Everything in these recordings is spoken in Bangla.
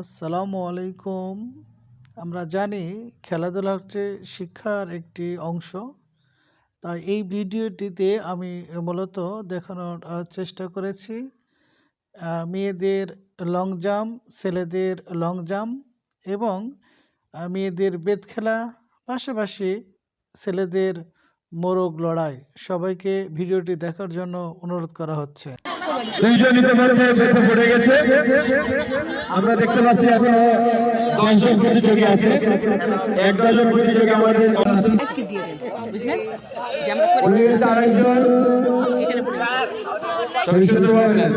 আসসালামু আলাইকুম। আমরা জানি খেলাধুলা হচ্ছে শিক্ষার একটি অংশ। তাই এই ভিডিওটিতে আমি মূলত দেখানোর চেষ্টা করেছি মেয়েদের লং জাম্প, ছেলেদের লং জাম্প এবং মেয়েদের বেত খেলা পাশাপাশি ছেলেদের মোরগ লড়াই। সবাইকে ভিডিওটি দেখার জন্য অনুরোধ করা হচ্ছে। দুইজন ইতিমধ্যে বেঁচে পড়ে গেছে। আমরা দেখতে পাচ্ছি এখনও দশজন প্রতিযোগী আছে। এক ডজন প্রতিযোগী আমাদের আরেকজন নেন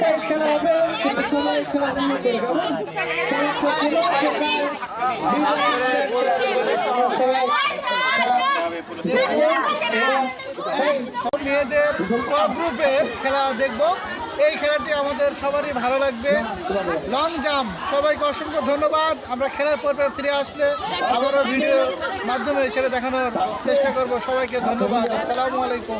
নজর পরিষ্কার মেয়েদের গ্রুপের খেলা দেখব। এই খেলাটি আমাদের সবারই ভালো লাগবে। লং জাম্প সবাইকে অসংখ্য ধন্যবাদ। আমরা খেলার পর ফিরে আসলে আবারও ভিডিও মাধ্যমে সেটা দেখানোর চেষ্টা করব। সবাইকে ধন্যবাদ। আসসালামু আলাইকুম।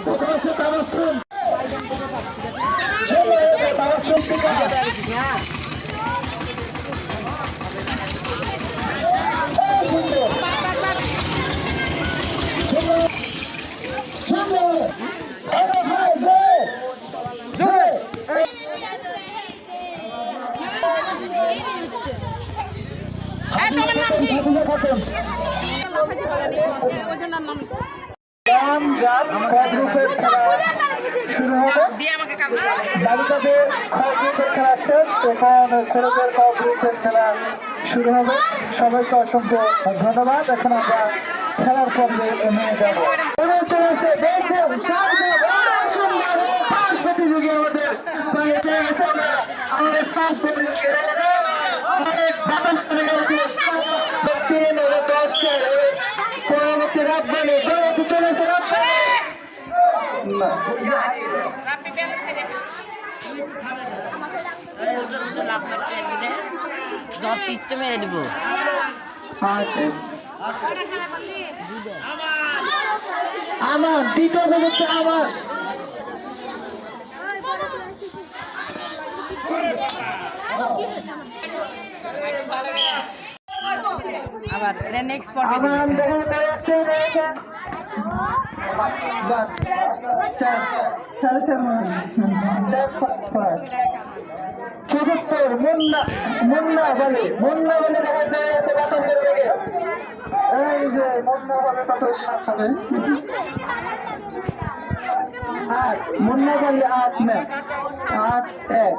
নাম কি ওইটার নাম শুরু হবে দিয়ে আমাকে কাগজ বালিকাদের খেলা ছেলেদের খেলা হবে। সবাইকে অসংখ্য ধন্যবাদ। এখন আমরা খেলার পর্বে নিয়ে আমাদের আমাদের পাঁচ প্রতিযোগী অনেক বাতাস করে গেছে তিন এবং দশ পরবর্তী রাত বলে পরবর্তী চলেছে রাত না রাপি বেলা ছেড়ে দশ ইচ্ছে মেরে দিব। আমার দ্বিতীয় হচ্ছে আমার। আবার এটা নেক্সট পর্বে চতুর্থর মুন্না মুন্না বলে মুন্না বলে দেখা যাচ্ছে বাতাসের বেগে এই যে মুন্না বলে সতেরো সাত হবে আট মুন্না বলে আট ম্যাচ আট এক।